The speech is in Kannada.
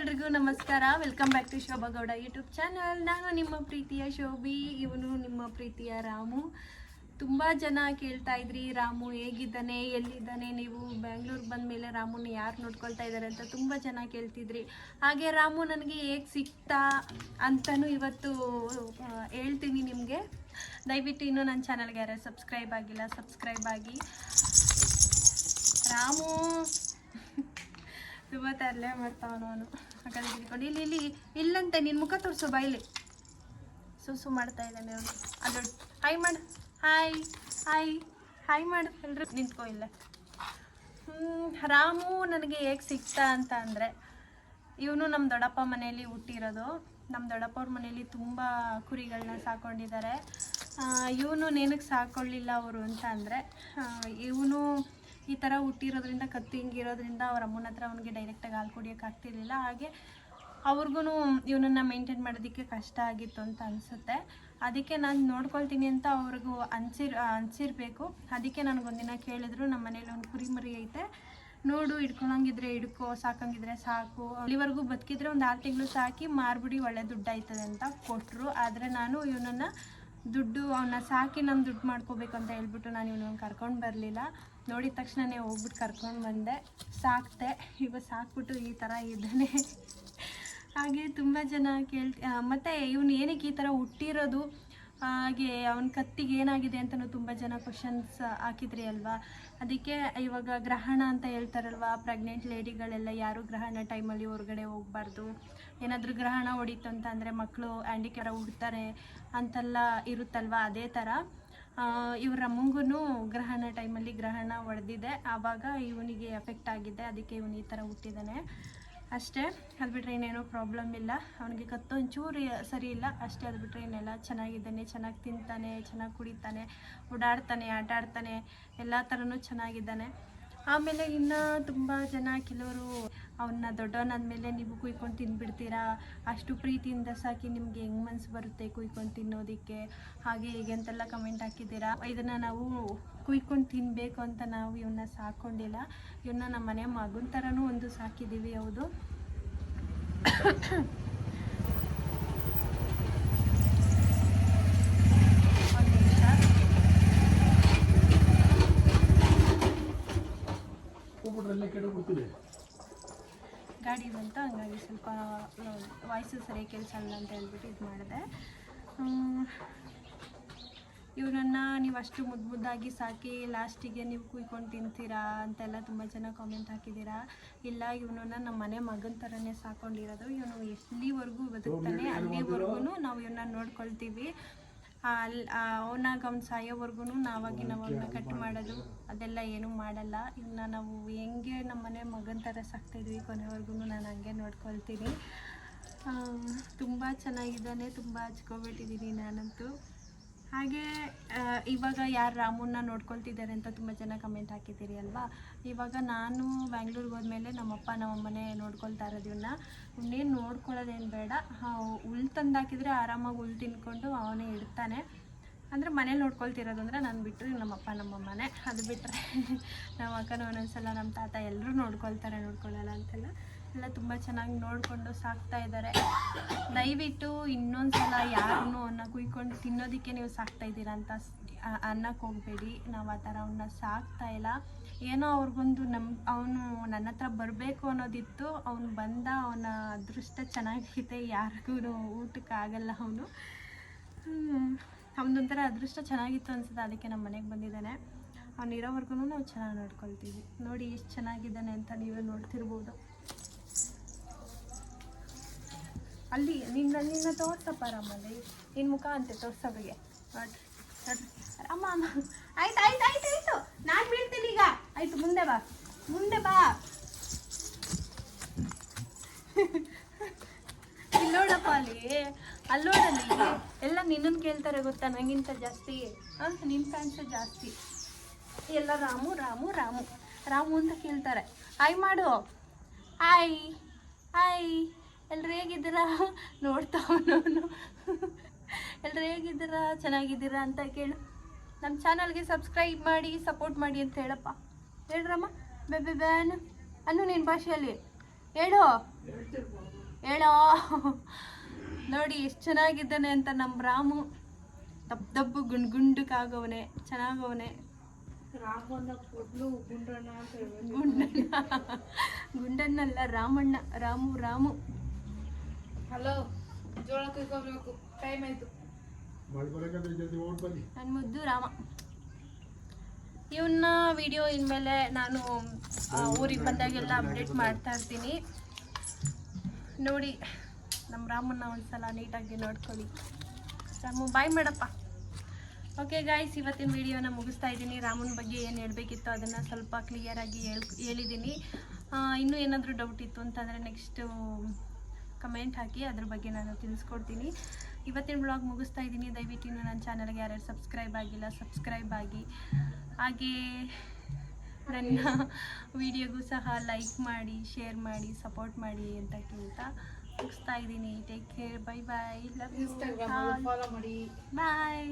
ಎಲ್ರಿಗೂ ನಮಸ್ಕಾರ. Welcome back to Shobha Gowda YouTube channel ನಾನು ನಿಮ್ಮ ಪ್ರೀತಿಯ ಶೋಭಿ, ಇವನು ನಿಮ್ಮ ಪ್ರೀತಿಯ ರಾಮು. ತುಂಬ ಜನ ಕೇಳ್ತಾ ಇದ್ರಿ, ರಾಮು ಹೇಗಿದ್ದಾನೆ, ಎಲ್ಲಿದ್ದಾನೆ? ನೀವು ಬ್ಯಾಂಗ್ಳೂರ್ಗೆ ಬಂದ ಮೇಲೆ ರಾಮುನ ಯಾರು ನೋಡ್ಕೊಳ್ತಾ ಇದ್ದಾರೆ ಅಂತ ತುಂಬ ಜನ ಕೇಳ್ತಿದ್ರಿ. ಹಾಗೆ ರಾಮು ನನಗೆ ಹೇಗೆ ಸಿಕ್ತಾ ಅಂತಲೂ ಇವತ್ತು ಹೇಳ್ತೀನಿ ನಿಮಗೆ. ದಯವಿಟ್ಟು ಇನ್ನೂ ನನ್ನ ಚಾನಲ್ಗೆ ಯಾರು ಸಬ್ಸ್ಕ್ರೈಬ್ ಆಗಿಲ್ಲ ಸಬ್ಸ್ಕ್ರೈಬ್ ಆಗಿ. ರಾಮು! ತುಂಬ ತರಲೆ ಮಾಡ್ತಾವನು ಅವನು ಕಡೆ ತಿಳ್ಕೊಂಡು ಇಲ್ಲಿ ಇಲ್ಲಿ, ಇಲ್ಲಂತೆ ನಿನ್ನ ಮುಖ ತೋರಿಸು ಬಾಯಿಲಿ. ಸುಸು ಮಾಡ್ತಾ ಇದ್ದಾನೆ ಅವನು. ಅದು ಹಾಯ್ ಮಾಡು. ಹಾಯ್ ಹಾಯ್ ಹಾಯ್ ಮಾಡು. ಎಲ್ರು ನಿಂತ್ಕೋ ಇಲ್ಲ. ರಾಮು ನನಗೆ ಹೇಗೆ ಸಿಕ್ತ ಅಂತ ಅಂದರೆ, ಇವನು ನಮ್ಮ ದೊಡ್ಡಪ್ಪ ಮನೆಯಲ್ಲಿ ಹುಟ್ಟಿರೋದು. ನಮ್ಮ ದೊಡ್ಡಪ್ಪ ಅವ್ರ ಮನೆಯಲ್ಲಿ ತುಂಬ ಕುರಿಗಳನ್ನ ಸಾಕೊಂಡಿದ್ದಾರೆ ಇವನು ನೇನಕ್ಕೆ ಸಾಕೊಳ್ಳಿಲ್ಲ ಅವರು ಅಂತ ಅಂದರೆ ಇವನು ಈ ಥರ ಹುಟ್ಟಿರೋದ್ರಿಂದ, ಕತ್ತು ಹಿಂಗಿರೋದ್ರಿಂದ ಅವ್ರ ಅಮ್ಮನ ಹತ್ರ ಅವನಿಗೆ ಡೈರೆಕ್ಟಾಗಿ ಹಾಲು ಕುಡಿಯೋಕೆ ಆಗ್ತಿರ್ಲಿಲ್ಲ. ಹಾಗೆ ಅವ್ರಿಗೂ ಇವನನ್ನು ಮೇಂಟೈನ್ ಮಾಡೋದಕ್ಕೆ ಕಷ್ಟ ಆಗಿತ್ತು ಅಂತ ಅನಿಸುತ್ತೆ. ಅದಕ್ಕೆ ನಾನು ನೋಡ್ಕೊಳ್ತೀನಿ ಅಂತ ಅವ್ರಿಗೂ ಅನ್ಸಿರ್ ಅನ್ಸಿರ್ಬೇಕು. ಅದಕ್ಕೆ ನನಗೊಂದಿನ ಕೇಳಿದ್ರು ನಮ್ಮ ಮನೇಲಿ ಒಂದು ಕುರಿ ಮರಿ ಐತೆ. ನೋಡು ಇಟ್ಕೊಳಂಗಿದ್ರೆ ಹಿಡ್ಕೊ, ಸಾಕಂಗಿದ್ರೆ ಸಾಕು. ಅಲ್ಲಿವರೆಗೂ ಬದುಕಿದ್ರೆ ಒಂದು ಆರು ತಿಂಗಳು ಸಾಕಿ ಮಾರ್ಬಿಡಿ ಒಳ್ಳೆ ದುಡ್ಡು ಆಯ್ತದೆ ಅಂತ ಕೊಟ್ಟರು ಆದರೆ ನಾನು ಇವನನ್ನು ದುಡ್ಡು ಅವನ್ನ ಸಾಕಿ ನಾನು ದುಡ್ಡು ಮಾಡ್ಕೋಬೇಕು ಅಂತ ಹೇಳ್ಬಿಟ್ಟು ನಾನು ಇವನು ಕರ್ಕೊಂಡು ಬರಲಿಲ್ಲ. ನೋಡಿದ ತಕ್ಷಣನೇ ಹೋಗ್ಬಿಟ್ಟು ಕರ್ಕೊಂಡು ಬಂದೆ. ಸಾಕ್ತೆ. ಇವ ಸಾಕ್ಬಿಟ್ಟು ಈ ಥರ ಇದ್ದಾನೆ. ಹಾಗೆ ತುಂಬ ಜನ ಕೇಳ್ತಿ ಮತ್ತು ಇವನು ಏನಕ್ಕೆ ಈ ಥರ ಹುಟ್ಟಿರೋದು? ಹಾಗೆ ಅವನ ಕತ್ತಿಗೆ ಏನಾಗಿದೆ ಅಂತಲೂ ತುಂಬ ಜನ ಕ್ವಶನ್ಸ್ ಹಾಕಿದ್ರಿ ಅಲ್ವಾ? ಅದಕ್ಕೆ ಇವಾಗ ಗ್ರಹಣ ಅಂತ ಹೇಳ್ತಾರಲ್ವಾ ಪ್ರೆಗ್ನೆಂಟ್ ಲೇಡಿಗಳೆಲ್ಲ ಯಾರು ಗ್ರಹಣ ಟೈಮಲ್ಲಿ ಹೊರಗಡೆ ಹೋಗಬಾರ್ದು? ಏನಾದರೂ ಗ್ರಹಣ ಹೊಡಿತು ಅಂತ ಅಂದರೆ ಮಕ್ಕಳು ಹ್ಯಾಂಡಿಕ್ಯಾರ ಹುಡ್ತಾರೆ ಅಂತೆಲ್ಲ ಇರುತ್ತಲ್ವಾ? ಅದೇ ಥರ ಇವರ ಅಮ್ಮಂಗೂ ಗ್ರಹಣ ಟೈಮಲ್ಲಿ ಗ್ರಹಣ ಹೊಡೆದಿದೆ. ಆವಾಗ ಇವನಿಗೆ ಎಫೆಕ್ಟ್ ಆಗಿದೆ. ಅದಕ್ಕೆ ಇವನು ಈ ಥರ ಹುಟ್ಟಿದ್ದಾನೆ ಅಷ್ಟೇ, ಅದು ಬಿಟ್ಟರೆ ಇನ್ನೇನೋ ಪ್ರಾಬ್ಲಮ್ ಇಲ್ಲ. ಅವನಿಗೆ ಕತ್ತು ಒಂಚೂರು ಸರಿ ಇಲ್ಲ, ಅಷ್ಟೇ ಅದು ಬಿಟ್ಟರೆ ಇನ್ನೆಲ್ಲ ಚೆನ್ನಾಗಿದ್ದಾನೆ, ಚೆನ್ನಾಗಿ ತಿಂತಾನೆ, ಚೆನ್ನಾಗಿ ಕುಡಿತಾನೆ, ಓಡಾಡ್ತಾನೆ, ಆಟ ಆಡ್ತಾನೆ, ಎಲ್ಲ ಥರನೂ ಚೆನ್ನಾಗಿದ್ದಾನೆ. ಆಮೇಲೆ ಇನ್ನೂ ತುಂಬ ಜನ ಕೆಲವರು ಅವನ್ನ ದೊಡ್ಡವನಾದ್ಮೇಲೆ ನೀವು ಕುಯ್ಕೊಂಡು ತಿಂದ್ಬಿಡ್ತೀರಾ ಅಷ್ಟು ಪ್ರೀತಿಯಿಂದ ಸಾಕಿ ನಿಮಗೆ ಹೆಂಗೆ ಮನ್ಸು ಬರುತ್ತೆ ಕುಯ್ಕೊಂಡು ತಿನ್ನೋದಕ್ಕೆ? ಹಾಗೆ ಹೀಗೆ ಅಂತೆಲ್ಲ ಕಮೆಂಟ್ ಹಾಕಿದ್ದೀರಾ? ಇದನ್ನು ನಾವು ಕುಯ್ಕೊಂಡು ತಿನ್ನಬೇಕು ಅಂತ ನಾವು ಇವನ್ನ ಸಾಕೊಂಡಿಲ್ಲ. ಇವನ್ನ ನಮ್ಮ ಮನೆ ಮಗನ ಥರನೂ ಒಂದು ಸಾಕಿದ್ದೀವಿ, ಹೌದು. ಒಂದ್ ಬಂತು ಹಂಗಾಗಿ ಸ್ವಲ್ಪ ವಾಯ್ಸು ಸರಿಯಾಗಿ ಕೇಳಿಸಲ್ಲ ಅಂತ ಹೇಳ್ಬಿಟ್ಟು ಇದು ಮಾಡಿದೆ. ಇವ್ರನ್ನ ನೀವು ಅಷ್ಟು ಮುದ್ದು ಮುದ್ದಾಗಿ ಸಾಕಿ ಲಾಸ್ಟಿಗೆ ನೀವು ಕುಯ್ಕೊಂಡು ತಿಂತೀರಾ ಅಂತೆಲ್ಲ ತುಂಬ ಜನ ಕಾಮೆಂಟ್ ಹಾಕಿದ್ದೀರಾ? ಇಲ್ಲ, ಇವನನ್ನ ನಮ್ಮ ಮನೆ ಮಗನ ಥರನೇ ಸಾಕೊಂಡಿರೋದು. ಇವನು ಎಲ್ಲಿವರೆಗೂ ಬದುಕ್ತಾನೆ ಅಲ್ಲಿವರೆಗೂ ನಾವು ಇವನ್ನ ನೋಡ್ಕೊಳ್ತೀವಿ. ಅಲ್ಲಿ ಗಮ್ ಅವ್ನು ಸಾಯೋವರೆಗೂ ನಾವಾಗಿ ನಾವು ಅವನ್ನ ಕಟ್ ಮಾಡೋದು ಅದೆಲ್ಲ ಏನೂ ಮಾಡಲ್ಲ. ಇನ್ನು ನಾವು ಹೆಂಗೆ ನಮ್ಮ ಮನೆ ಮಗನ ಥರ ಸಾಕ್ತಾಯಿದ್ವಿ ಕೊನೆವರೆಗೂ ನಾನು ಹಂಗೆ ನೋಡ್ಕೊಳ್ತೀನಿ. ತುಂಬ ಚೆನ್ನಾಗಿದ್ದಾನೆ ತುಂಬ ಹಚ್ಕೊಬಿಟ್ಟಿದ್ದೀನಿ ನಾನಂತೂ. ಹಾಗೆ ಇವಾಗ ಯಾರು ರಾಮುನ್ನ ನೋಡ್ಕೊಳ್ತಿದ್ದಾರೆ ಅಂತ ತುಂಬ ಜನ ಕಮೆಂಟ್ ಹಾಕಿದ್ದೀರಿ ಅಲ್ವಾ? ಇವಾಗ ನಾನು ಬ್ಯಾಂಗ್ಳೂರಿಗೆ ಹೋದ್ಮೇಲೆ ನಮ್ಮಪ್ಪ, ನಮ್ಮಮ್ಮನೆ ನೋಡ್ಕೊಳ್ತಾ ಇರೋದು ಇವನ್ನ ಇನ್ನೇನು ನೋಡ್ಕೊಳ್ಳೋದೇನು ಬೇಡ. ಹುಲ್ ತಂದಾಕಿದರೆ ಆರಾಮಾಗಿ ಹುಲ್ ತಿನ್ಕೊಂಡು ಅವನೇ ಇಡ್ತಾನೆ ಅಂದರೆ ಮನೇಲಿ ನೋಡ್ಕೊಳ್ತಿರೋದು ಅಂದರೆ ನಾನು ಬಿಟ್ಟು ನಮ್ಮಪ್ಪ, ನಮ್ಮಮ್ಮನೆ. ಅದು ಬಿಟ್ಟರೆ ನಮ್ಮ ಅಕ್ಕನ ಒಂದೊಂದ್ಸಲ ನಮ್ಮ ತಾತ ಎಲ್ಲರೂ ನೋಡ್ಕೊಳ್ತಾರೆ, ನೋಡ್ಕೊಳ್ಳೋಲ್ಲ ಅಂತೆಲ್ಲ. ಎಲ್ಲ ತುಂಬ ಚೆನ್ನಾಗಿ ನೋಡಿಕೊಂಡು ಸಾಕ್ತಾ ಇದ್ದಾರೆ. ದಯವಿಟ್ಟು ಇನ್ನೊಂದು ಸಲ ಯಾರನ್ನೂ ಅನ್ನ ಕುಯ್ಕೊಂಡು ತಿನ್ನೋದಕ್ಕೆ ನೀವು ಸಾಕ್ತಾ ಇದ್ದೀರಾ ಅಂತ ಅನ್ನಕ್ಕೆ ಹೋಗಬೇಡಿ. ನಾವು ಆ ಥರ ಅವನ್ನ ಸಾಕ್ತಾ ಇಲ್ಲ. ಏನೋ ಅವ್ರಿಗೊಂದು ನಮ್ಮ ಅವನು ನನ್ನ ಹತ್ರ ಬರಬೇಕು ಅನ್ನೋದಿತ್ತು. ಅವನು ಬಂದ ಅವನ ಅದೃಷ್ಟ ಚೆನ್ನಾಗಿದೆ. ಯಾರಿಗೂ ಊಟಕ್ಕೆ ಆಗಲ್ಲ ಅವನು. ಅವನೊಂಥರ ಅದೃಷ್ಟ ಚೆನ್ನಾಗಿತ್ತು ಅನ್ಸುತ್ತೆ. ಅದಕ್ಕೆ ನಮ್ಮ ಮನೆಗೆ ಬಂದಿದ್ದಾನೆ. ಅವನಿರೋವರೆಗೂ ನಾವು ಚೆನ್ನಾಗಿ ನೋಡ್ಕೊಳ್ತೀವಿ. ನೋಡಿ ಎಷ್ಟು ಚೆನ್ನಾಗಿದ್ದಾನೆ ಅಂತ ನೀವೇ ನೋಡ್ತಿರ್ಬೋದು. ಅಲ್ಲಿ ನಿನ್ನ ನಿನ್ನ ತೋರ್ಸಪ್ಪ ರಾಮಲ್ಲಿ ನಿನ್ನ ಮುಖ ಅಂತೆ ತೋರ್ಸೋರಿಗೆ ಅಮ್ಮ ಅಮ್ಮ. ಆಯ್ತು ಆಯ್ತು ಆಯ್ತು ಆಯ್ತು. ನಾನು ಬೀಳ್ತೀನಿ ಈಗ. ಆಯ್ತು, ಮುಂದೆ ಬಾ. ಮುಂದೆ ಬಾ. ಇಲ್ಲೋಡಪ್ಪ ಅಲ್ಲಿ. ಅಲ್ಲೋಡಲ್ಲಿ ಎಲ್ಲ ನಿನ್ನನ್ನು ಕೇಳ್ತಾರೆ ಗೊತ್ತಾ? ನಂಗಿಂತ ಜಾಸ್ತಿ. ನಿನ್ನ ಫ್ಯಾನ್ಸೇ ಜಾಸ್ತಿ. ಎಲ್ಲ ರಾಮು ರಾಮು ರಾಮು. ರಾಮು ಅಂತ ಕೇಳ್ತಾರೆ. ಹಾಯ್ ಮಾಡು. ಹಾಯ್ ಹಾಯ್ ಎಲ್ರು ಹೇಗಿದ್ದೀರಾ? ನೋಡ್ತಾವನು ಎಲ್ರು ಹೇಗಿದ್ದೀರಾ? ಚೆನ್ನಾಗಿದ್ದೀರಾ ಅಂತ ಕೇಳು. ನಮ್ಮ ಚಾನಲ್ಗೆ ಸಬ್ಸ್ಕ್ರೈಬ್ ಮಾಡಿ ಸಪೋರ್ಟ್ ಮಾಡಿ ಅಂತ ಹೇಳಪ್ಪ. ಹೇಳ್ರಮ್ಮ. ಬೆ ಬೆ ಬ್ಯಾನ್ ಅನ್ನು ನಿನ್ನ ಭಾಷೆಯಲ್ಲಿ. ಹೇಳು. ಹೇಳೋ. ನೋಡಿ ಎಷ್ಟು ಚೆನ್ನಾಗಿದ್ದಾನೆ ಅಂತ ನಮ್ಮ ರಾಮು. ದಪ್ಪ ದಬ್ಬು ಗುಂಡ್ ಗುಂಡಕ್ಕಾಗವನೆ ಚೆನ್ನಾಗವನೆ. ಗುಂಡಣ್ಣ. ಗುಂಡಣ್ಣಲ್ಲ ರಾಮಣ್ಣ. ರಾಮು ರಾಮು. ಹಲೋ, ಜೋಳ ಕುಯ್ಕೋಬೇಕು ಟೈಮ್ ಆಯ್ತು. ನನ್ನ ಮುದ್ದು ರಾಮ. ಇವನ್ನ ವಿಡಿಯೋ ಇನ್ಮೇಲೆ ನಾನು ಊರಿಗೆ ಬಂದಾಗೆಲ್ಲ ಅಪ್ಡೇಟ್ ಮಾಡ್ತಾ ಇರ್ತೀನಿ. ನೋಡಿ ನಮ್ಮ ರಾಮನ್ನ ಒಂದ್ಸಲ ನೀಟಾಗಿ ನೋಡ್ಕೊಳ್ಳಿ. ರಾಮು ಬಾಯ್ ಮಾಡಪ್ಪ. ಓಕೆ ಗಾಯ್ಸ್ ಇವತ್ತಿನ ವಿಡಿಯೋನ ಮುಗಿಸ್ತಾ ಇದ್ದೀನಿ. ರಾಮನ ಬಗ್ಗೆ ಏನು ಹೇಳಬೇಕಿತ್ತು ಅದನ್ನು ಸ್ವಲ್ಪ ಕ್ಲಿಯರಾಗಿ ಹೇಳ್, ಹೇಳಿದ್ದೀನಿ. ಇನ್ನೂ ಏನಾದರೂ ಡೌಟ್ ಇತ್ತು ಅಂತಂದರೆ ನೆಕ್ಸ್ಟು ಕಮೆಂಟ್ ಹಾಕಿ ಅದ್ರ ಬಗ್ಗೆ ನಾನು ತಿಳಿಸ್ಕೊಡ್ತೀನಿ. ಇವತ್ತಿನ ಬ್ಲಾಗ್ ಮುಗಿಸ್ತಾ ಇದ್ದೀನಿ. ದಯವಿಟ್ಟು ಇನ್ನು ನನ್ನ ಚಾನಲ್ಗೆ ಯಾರ್ಯಾರು ಸಬ್ಸ್ಕ್ರೈಬ್ ಆಗಿಲ್ಲ ಸಬ್ಸ್ಕ್ರೈಬ್ ಆಗಿ. ಹಾಗೇ ನನ್ನ ವಿಡಿಯೋಗೂ ಸಹ ಲೈಕ್ ಮಾಡಿ ಶೇರ್ ಮಾಡಿ ಸಪೋರ್ಟ್ ಮಾಡಿ ಅಂತ ಕೇಳ್ತಾ ಮುಗಿಸ್ತಾ ಇದ್ದೀನಿ. Take care bye bye love you follow ಮಾಡಿ. ಬಾಯ್